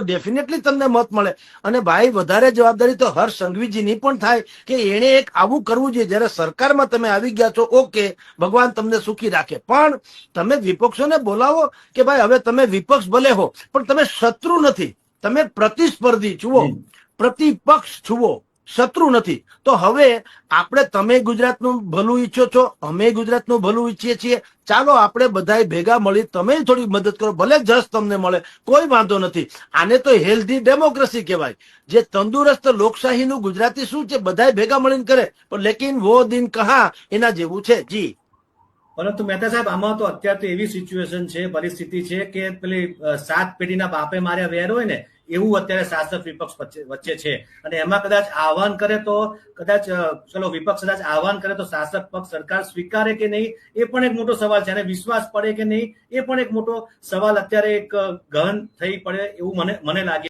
Definitely તમને મત મળે. અને ભાઈ વધારે જવાબદારી તો હર્ષ સંઘવીજીની પણ થાય કે એણે એક આવું કરવું જોઈએ. જ્યારે સરકારમાં તમે આવી ગયા છો ઓકે ભગવાન તમને સુખી રાખે. પણ તમે વિપક્ષોને બોલાવો કે ભાઈ હવે તમે વિપક્ષ ભલે હો પણ તમે શત્રુ નથી. તમે પ્રતિસ્પર્ધી છુઓ પ્રતિપક્ષ છુઓ શત્રુ નથી. તો હવે આપણે તમે ગુજરાતનું ભલું ઈચ્છો છો, અમે ગુજરાતનું ભલું ઈચ્છીએ છીએ. ચાલો આપણે બધા ભેગા મળી તમે થોડી મદદ કરો, ભલે જસ તમને મળે, કોઈ વાંધો નથી. આને તો હેલ્ધી ડેમોક્રેસી કહેવાય. જે તંદુરસ્ત લોકશાહીનું ગુજરાતી શું છે, બધાય ભેગા મળીને કરે. પણ લેકિન વો દિન કહા, એના જેવું છે. જી. પરંતુ મહેતા સાહેબ, આમાં તો અત્યારે તો એવી સિચ્યુએશન છે, પરિસ્થિતિ છે કે પેલી સાત પેઢીના બાપે માર્યા વેર હોય ને એવું અત્યારે શાસક વિપક્ષ વચ્ચે છે. અને એમાં કદાચ આહવાન કરે તો કદાચ ચલો, વિપક્ષ કદાચ આહવાન કરે તો શાસક પક્ષ સરકાર સ્વીકારે કે નહીં, એ પણ એક મોટો સવાલ છે. અને વિશ્વાસ પડે કે નહીં, એ પણ એક મોટો સવાલ અત્યારે એક ગહન થઈ પડે એવું મને મને લાગે